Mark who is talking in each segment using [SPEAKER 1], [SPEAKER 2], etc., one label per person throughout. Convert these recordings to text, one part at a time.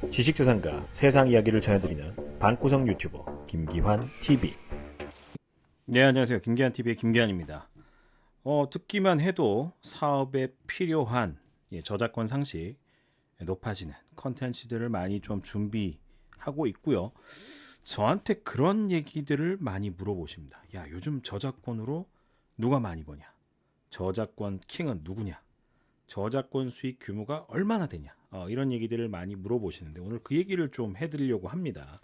[SPEAKER 1] 지식재산가 세상 이야기를 전해드리는 방구석 유튜버 김기환 TV.
[SPEAKER 2] 네, 안녕하세요. 김기한 TV의 김기한입니다. 어, 듣기만 해도 사업에 필요한 예, 저작권 상식 높아지는 컨텐츠들을 많이 좀 준비하고 있고요. 저한테 그런 얘기들을 많이 물어보십니다. 야, 요즘 저작권으로 누가 많이 버냐? 저작권 킹은 누구냐? 저작권 수익 규모가 얼마나 되냐? 어, 이런 얘기들을 많이 물어보시는데 오늘 그 얘기를 좀 해드리려고 합니다.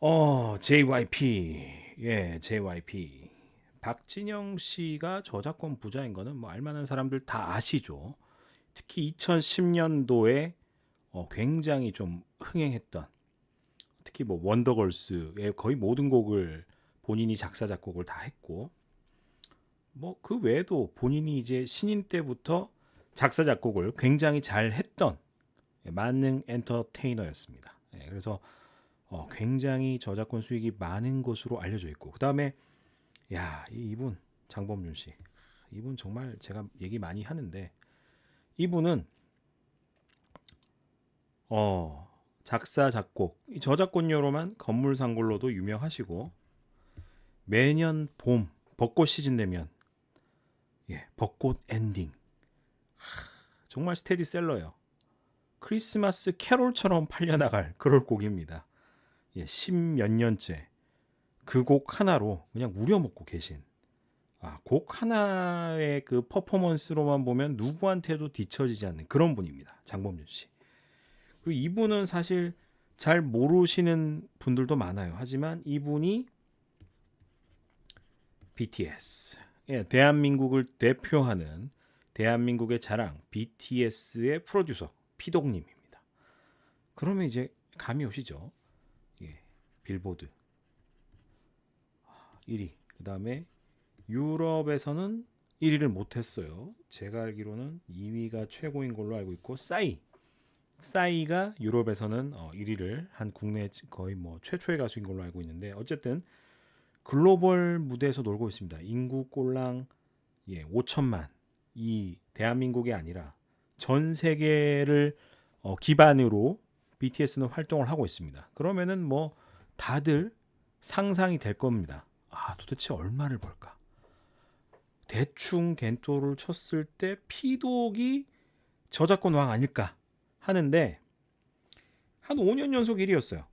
[SPEAKER 2] 어, JYP. 예, JYP. 박진영 씨가 저작권 부자인 거는 뭐 알만한 사람들 다 아시죠. 특히 2010년도에 어, 굉장히 좀 흥행했던 특히 뭐 원더걸스의 거의 모든 곡을 본인이 작사 작곡을 다 했고 뭐 그 외에도 본인이 이제 신인 때부터 작사 작곡을 굉장히 잘 했던 예, 만능 엔터테이너였습니다. 예, 그래서 어, 굉장히 저작권 수익이 많은 것으로 알려져 있고 그 다음에 야 이- 이분 장범준 씨 이분 정말 제가 얘기 많이 하는데 이분은 어 작사 작곡 이 저작권료로만 건물 상골로도 유명하시고 매년 봄 벚꽃 시즌 되면 예 벚꽃 엔딩 하, 정말 스테디셀러예요 크리스마스 캐롤처럼 팔려나갈 그럴 곡입니다 예, 십몇 년째 그 곡 하나로 그냥 우려먹고 계신 아, 곡 하나의 그 퍼포먼스로만 보면 누구한테도 뒤처지지 않는 그런 분입니다. 장범준 씨. 그리고 이분은 사실 잘 모르시는 분들도 많아요. 하지만 이분이 BTS. 예, 대한민국을 대표하는 대한민국의 자랑 BTS의 프로듀서 피독님입니다. 그러면 이제 감이 오시죠? 예, 빌보드 1위. 그 다음에 유럽에서는 1위를 못했어요. 제가 알기로는 2위가 최고인 걸로 알고 있고 싸이. 싸이가 유럽에서는 어, 1위를 한 국내 거의 뭐 최초의 가수인 걸로 알고 있는데 어쨌든 글로벌 무대에서 놀고 있습니다. 인구 꼴랑 예, 5천만 이 대한민국이 아니라 전 세계를 어, 기반으로 BTS는 활동을 하고 있습니다. 그러면은 뭐 다들 상상이 될 겁니다. 아, 도대체 얼마를 벌까? 대충 겐토를 쳤을 때 피독이 저작권 왕 아닐까 하는데 한 5년 연속 1위였어요.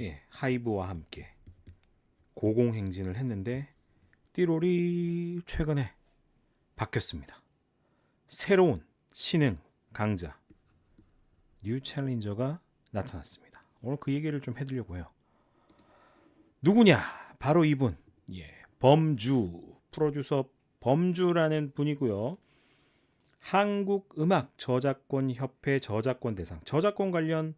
[SPEAKER 2] 예, 하이브와 함께 고공행진을 했는데 띠로리 최근에 바뀌었습니다. 새로운 신흥 강자 뉴 챌린저가 나타났습니다. 오늘 그 얘기를 좀 해드리려고 해요. 누구냐? 바로 이분. 예, 범주 프로듀서 범주라는 분이고요. 한국 음악 저작권 협회 저작권 대상 저작권 관련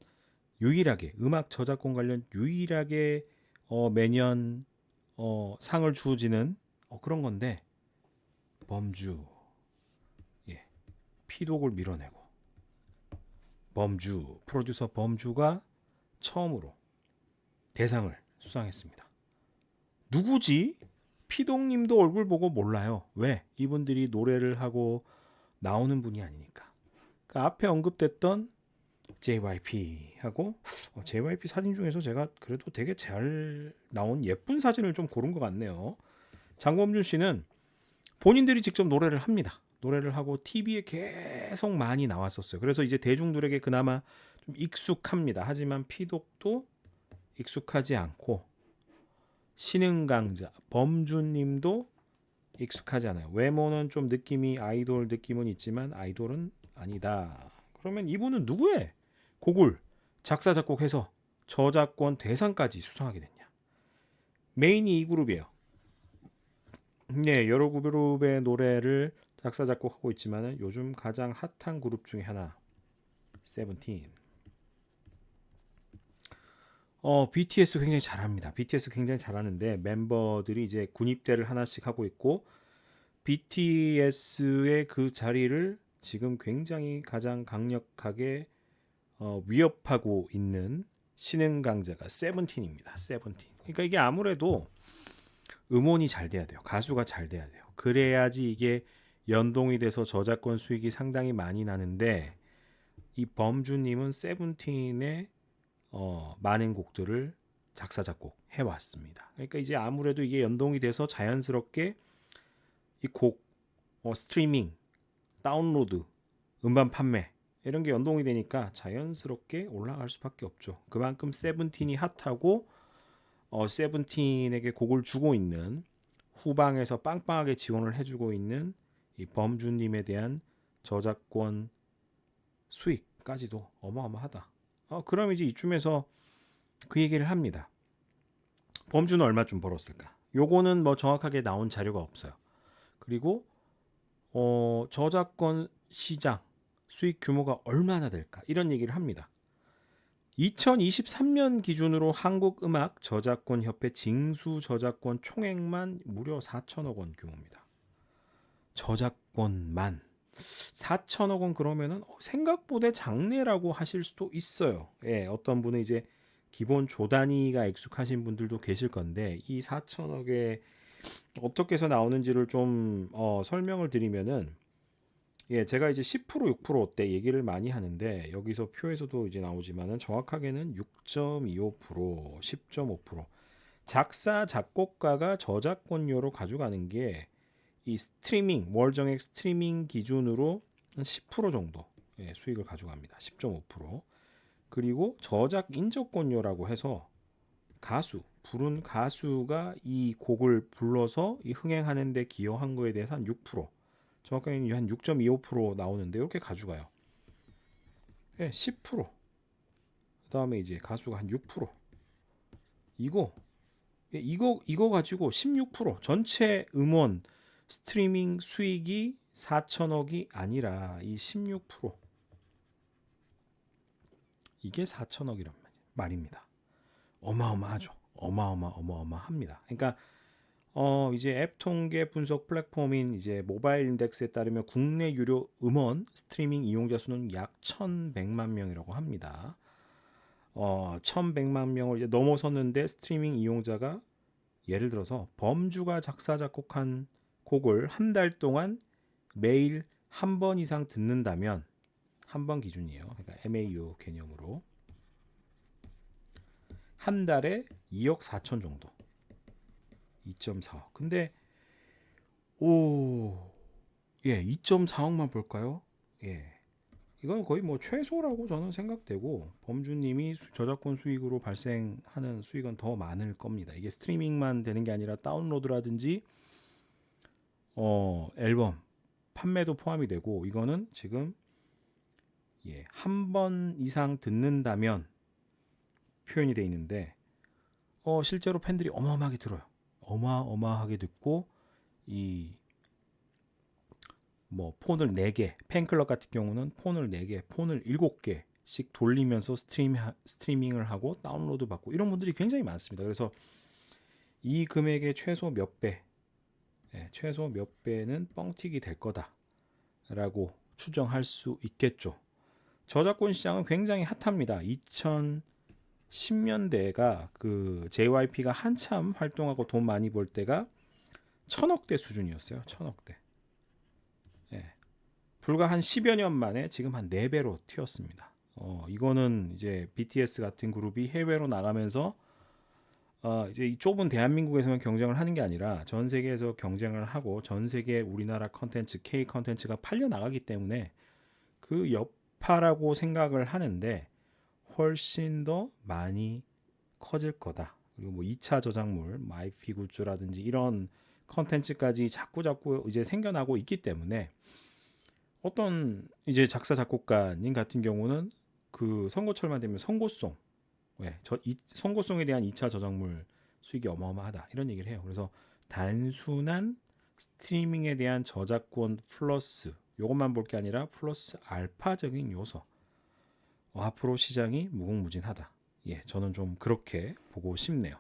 [SPEAKER 2] 유일하게 음악 저작권 관련 유일하게 어, 매년 어, 상을 주어지는 어, 그런 건데 범주 예 피독을 밀어내고 범주 프로듀서 범주가 처음으로 대상을 수상했습니다. 누구지? 피동님도 얼굴 보고 몰라요. 왜? 이분들이 노래를 하고 나오는 분이 아니니까. 그 앞에 언급됐던 JYP하고 어, JYP 사진 중에서 제가 그래도 되게 잘 나온 예쁜 사진을 좀 고른 것 같네요. 장범준 씨는 본인들이 직접 노래를 합니다. 노래를 하고 TV에 계속 많이 나왔었어요. 그래서 이제 대중들에게 그나마 좀 익숙합니다. 하지만 피독도 익숙하지 않고 신흥 강자 범준님도 익숙하지 않아요. 외모는 좀 느낌이 아이돌 느낌은 있지만 아이돌은 아니다. 그러면 이분은 누구의 곡을 작사 작곡해서 저작권 대상까지 수상하게 됐냐? 메인이 이 그룹이에요. 네, 여러 그룹의 노래를 작사 작곡하고 있지만은 요즘 가장 핫한 그룹 중에 하나 세븐틴. 어, BTS 굉장히 잘합니다. BTS 굉장히 잘하는데 멤버들이 이제 군입대를 하나씩 하고 있고 BTS의 그 자리를 지금 굉장히 가장 강력하게 어, 위협하고 있는 신흥 강자가 세븐틴입니다. 세븐틴. 그러니까 이게 아무래도 음원이 잘 돼야 돼요. 가수가 잘 돼야 돼요. 그래야지 이게 연동이 돼서 저작권 수익이 상당히 많이 나는데 이 범주님은 세븐틴의 어, 많은 곡들을 작사 작곡 해왔습니다. 그러니까 이제 아무래도 이게 연동이 돼서 자연스럽게 이곡 어, 스트리밍, 다운로드, 음반 판매 이런 게 연동이 되니까 자연스럽게 올라갈 수밖에 없죠. 그만큼 세븐틴이 핫하고 어, 세븐틴에게 곡을 주고 있는 후방에서 빵빵하게 지원을 해주고 있는 이 범주님에 대한 저작권 수익까지도 어마어마하다. 어, 그럼 이제 이쯤에서 그 얘기를 합니다. 범주는 얼마쯤 벌었을까? 요거는 뭐 정확하게 나온 자료가 없어요. 그리고 어, 저작권 시장 수익 규모가 얼마나 될까? 이런 얘기를 합니다. 2023년 기준으로 한국음악 저작권 협회 징수 저작권 총액만 무려 4천억 원 규모입니다. 저작권만 4천억 원 그러면은 어, 생각보다 작네라고 하실 수도 있어요. 예, 어떤 분은 이제 기본 조단위가 익숙하신 분들도 계실 건데 이 4천억에 어떻게 해서 나오는지를 좀 어, 설명을 드리면은 예, 제가 이제 10% 6%때 얘기를 많이 하는데 여기서 표에서도 이제 나오지만은 정확하게는 6.25% 10.5% 작사 작곡가가 저작권료로 가져가는 게 이 스트리밍 월정액 스트리밍 기준으로 한 10% 정도 예, 수익을 가져갑니다. 10.5% 그리고 저작 인적권료라고 해서 가수 부른 가수가 이 곡을 불러서 이 흥행하는 데 기여한 거에 대해서 한 6% 정확하게는 한 6.25% 나오는데 이렇게 가져가요. 예, 10% 그 다음에 이제 가수가 한 6% 이거 예, 이거 이거 가지고 16% 전체 음원 스트리밍 수익이 4천억이 아니라 이 16% 이게 4천억이란 말입니다. 어마어마하죠. 어마어마 어마어마합니다. 그러니까 어 이제 앱 통계 분석 플랫폼인 이제 모바일 인덱스에 따르면 국내 유료 음원 스트리밍 이용자 수는 약 1,100만 명이라고 합니다. 어 1,100만 명을 이제 넘어섰는데 스트리밍 이용자가 예를 들어서 범주가 작사 작곡한 곡을 한 달 동안 매일 한 번 이상 듣는다면 한 번 기준이에요. 그러니까 MAU 개념으로 한 달에 2억 4천 정도. 2.4억. 근데 오, 예, 2.4억만 볼까요? 예. 이건 거의 뭐 최소라고 저는 생각되고 범주님이 수- 저작권 수익으로 발생하는 수익은 더 많을 겁니다. 이게 스트리밍만 되는 게 아니라 다운로드라든지 어, 앨범 판매도 포함이 되고 이거는 지금 예, 한 번 이상 듣는다면 표현이 돼 있는데 어, 실제로 팬들이 어마어마하게 들어요. 어마어마하게 듣고 이 뭐 폰을 4개, 팬클럽 같은 경우는 폰을 4개, 폰을 7개씩 돌리면서 스트림 스트리밍을 하고 다운로드 받고 이런 분들이 굉장히 많습니다. 그래서 이 금액의 최소 몇 배, 예, 최소 몇 배는 뻥튀기 될 거다라고 추정할 수 있겠죠. 저작권 시장은 굉장히 핫합니다. 2010년대가 그 JYP가 한참 활동하고 돈 많이 벌 때가 천억대 수준이었어요. 천억대. 예. 불과 한 10여 년 만에 지금 한 4배로 튀었습니다. 어, 이거는 이제 BTS 같은 그룹이 해외로 나가면서 어, 이제 이 좁은 대한민국에서만 경쟁을 하는 게 아니라 전 세계에서 경쟁을 하고 전 세계 우리나라 컨텐츠 K 컨텐츠가 팔려 나가기 때문에 그 여파라고 생각을 하는데 훨씬 더 많이 커질 거다. 그리고 뭐 2차 저작물, 마이피 굿즈라든지 이런 컨텐츠까지 자꾸 자꾸 이제 생겨나고 있기 때문에 어떤 이제 작사 작곡가님 같은 경우는 그 선고철만 되면 선고송 왜? 저 이, 선고송에 대한 2차 저작물 수익이 어마어마하다 이런 얘기를 해요. 그래서 단순한 스트리밍에 대한 저작권 플러스 요것만 볼 게 아니라 플러스 알파적인 요소 어, 앞으로 시장이 무궁무진하다. 예, 저는 좀 그렇게 보고 싶네요.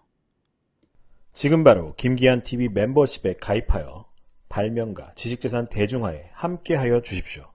[SPEAKER 1] 지금 바로 김기한 TV 멤버십에 가입하여 발명가 지식재산 대중화에 함께하여 주십시오.